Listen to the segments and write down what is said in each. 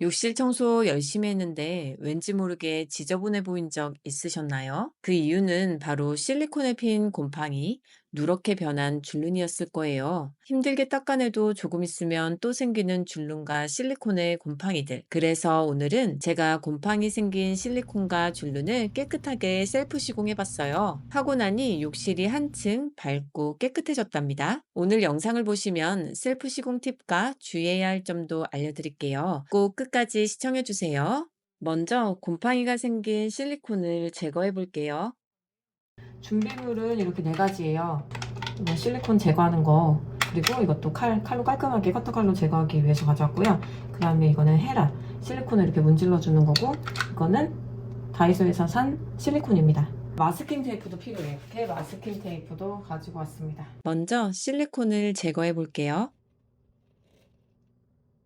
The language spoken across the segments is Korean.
욕실 청소 열심히 했는데 왠지 모르게 지저분해 보인 적 있으셨나요? 그 이유는 바로 실리콘에 핀 곰팡이, 누렇게 변한 줄눈이었을 거예요. 힘들게 닦아내도 조금 있으면 또 생기는 줄눈과 실리콘의 곰팡이들. 그래서 오늘은 제가 곰팡이 생긴 실리콘과 줄눈을 깨끗하게 셀프 시공해봤어요. 하고 나니 욕실이 한층 밝고 깨끗해졌답니다. 오늘 영상을 보시면 셀프 시공 팁과 주의해야 할 점도 알려드릴게요. 꼭 끝까지 시청해주세요. 먼저 곰팡이가 생긴 실리콘을 제거해 볼게요. 준비물은 이렇게 네 가지예요. 이거 실리콘 제거하는 거 그리고 이것도 칼, 칼로 깔끔하게 커터칼로 제거하기 위해서 가져왔고요. 그 다음에 이거는 헤라 실리콘을 이렇게 문질러 주는 거고 이거는 다이소에서 산 실리콘입니다. 마스킹 테이프도 필요해요. 이렇게 마스킹 테이프도 가지고 왔습니다. 먼저 실리콘을 제거해 볼게요.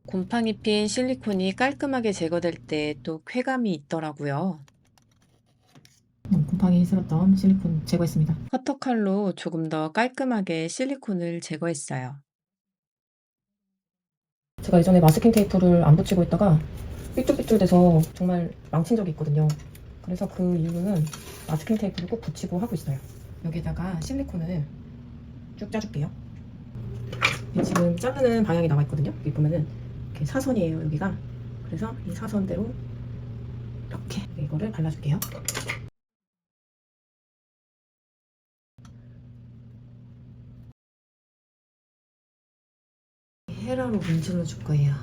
곰팡이 핀 실리콘이 깔끔하게 제거될 때 또 쾌감이 있더라고요. 곰팡이 있었던 실리콘 제거했습니다. 커터칼로 조금 더 깔끔하게 실리콘을 제거했어요. 제가 예전에 마스킹 테이프를 안 붙이고 있다가 삐뚤삐뚤돼서 정말 망친 적이 있거든요. 그래서 그 이후로는 마스킹 테이프를 꼭 붙이고 하고 있어요. 여기다가 실리콘을 쭉 짜줄게요. 이게 지금 자르는 방향이 나와 있거든요. 여기 보면은 이렇게 사선이에요, 여기가. 그래서 이 사선대로 이렇게 이거를 발라줄게요. 헤라로 문질러 줄 거예요.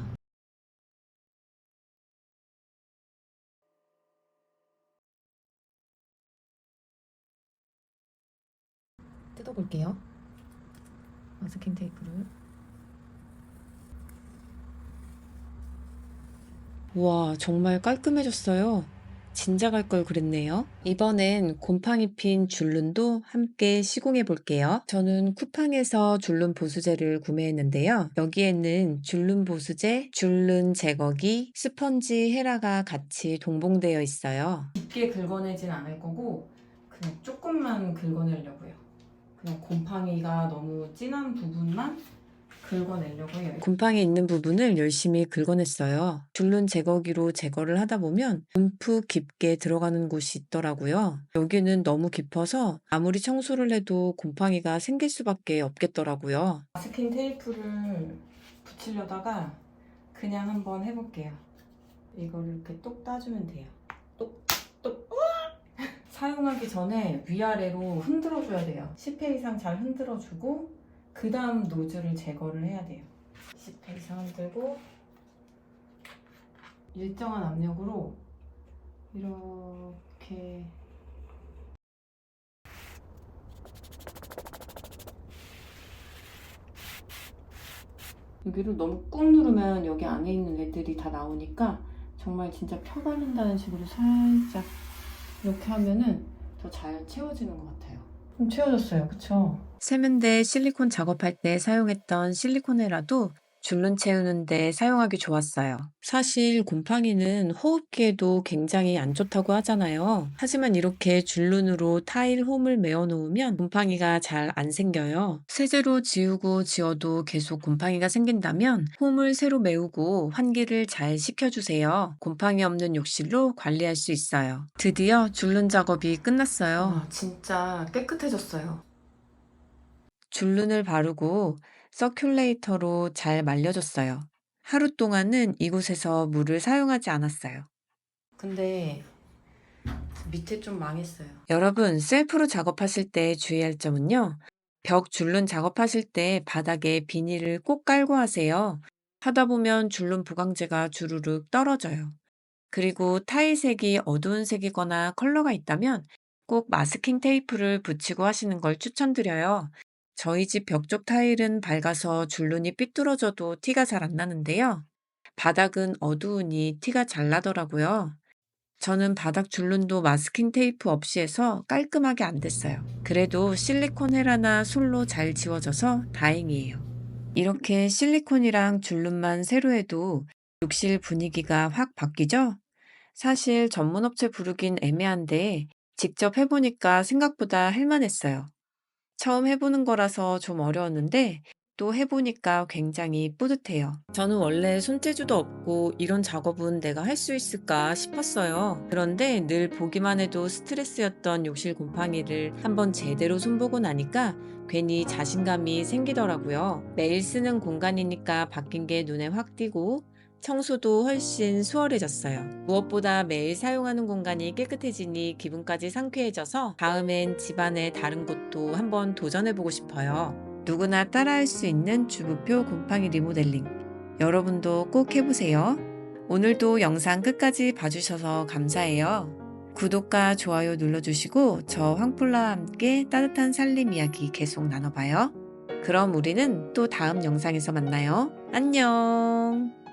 뜯어볼게요. 마스킹 테이프를. 우와, 정말 깔끔해졌어요. 진작 할 걸 그랬네요. 이번엔 곰팡이 핀 줄눈도 함께 시공해 볼게요. 저는 쿠팡에서 줄눈 보수제를 구매했는데요. 여기에는 줄눈 보수제, 줄눈 제거기, 스펀지 헤라가 같이 동봉되어 있어요. 깊게 긁어내진 않을 거고 그냥 조금만 긁어내려고요. 그냥 곰팡이가 너무 진한 부분만 긁어내려고 해요. 곰팡이 있는 부분을 열심히 긁어냈어요. 줄눈 제거기로 제거를 하다 보면 움푹 깊게 들어가는 곳이 있더라고요. 여기는 너무 깊어서 아무리 청소를 해도 곰팡이가 생길 수밖에 없겠더라고요. 마스킹 테이프를 붙이려다가 그냥 한번 해볼게요. 이걸 이렇게 똑 따주면 돼요. 똑, 똑. 사용하기 전에 위아래로 흔들어줘야 돼요. 10회 이상 잘 흔들어주고 그 다음 노즐을 제거를 해야 돼요. 10회 이상 흔들고 일정한 압력으로 이렇게 여기를 너무 꾹 누르면 여기 안에 있는 애들이 다 나오니까 정말 진짜 펴바른다는 식으로 살짝 이렇게 하면은 더 잘 채워지는 것 같아요. 좀 채워졌어요. 그쵸? 세면대 실리콘 작업할 때 사용했던 실리콘에라도 줄눈 채우는 데 사용하기 좋았어요. 사실 곰팡이는 호흡기에도 굉장히 안 좋다고 하잖아요. 하지만 이렇게 줄눈으로 타일 홈을 메워 놓으면 곰팡이가 잘 안 생겨요. 세제로 지우고 지워도 계속 곰팡이가 생긴다면 홈을 새로 메우고 환기를 잘 시켜주세요. 곰팡이 없는 욕실로 관리할 수 있어요. 드디어 줄눈 작업이 끝났어요. 진짜 깨끗해졌어요. 줄눈을 바르고 서큘레이터로 잘 말려줬어요. 하루 동안은 이곳에서 물을 사용하지 않았어요. 근데 밑에 좀 망했어요. 여러분, 셀프로 작업하실 때 주의할 점은요. 벽 줄눈 작업하실 때 바닥에 비닐을 꼭 깔고 하세요. 하다 보면 줄눈 보강제가 주르륵 떨어져요. 그리고 타일색이 어두운 색이거나 컬러가 있다면 꼭 마스킹 테이프를 붙이고 하시는 걸 추천드려요. 저희 집 벽 쪽 타일은 밝아서 줄눈이 삐뚤어져도 티가 잘 안 나는데요. 바닥은 어두우니 티가 잘 나더라고요. 저는 바닥 줄눈도 마스킹 테이프 없이 해서 깔끔하게 안 됐어요. 그래도 실리콘 헤라나 솔로 잘 지워져서 다행이에요. 이렇게 실리콘이랑 줄눈만 새로 해도 욕실 분위기가 확 바뀌죠? 사실 전문업체 부르긴 애매한데 직접 해보니까 생각보다 할만했어요. 처음 해보는 거라서 좀 어려웠는데 또 해보니까 굉장히 뿌듯해요. 저는 원래 손재주도 없고 이런 작업은 내가 할 수 있을까 싶었어요. 그런데 늘 보기만 해도 스트레스였던 욕실 곰팡이를 한번 제대로 손보고 나니까 괜히 자신감이 생기더라고요. 매일 쓰는 공간이니까 바뀐 게 눈에 확 띄고 청소도 훨씬 수월해졌어요. 무엇보다 매일 사용하는 공간이 깨끗해지니 기분까지 상쾌해져서 다음엔 집안의 다른 곳도 한번 도전해보고 싶어요. 누구나 따라할 수 있는 주부표 곰팡이 리모델링. 여러분도 꼭 해보세요. 오늘도 영상 끝까지 봐주셔서 감사해요. 구독과 좋아요 눌러주시고 저 황폴라와 함께 따뜻한 살림 이야기 계속 나눠봐요. 그럼 우리는 또 다음 영상에서 만나요. 안녕!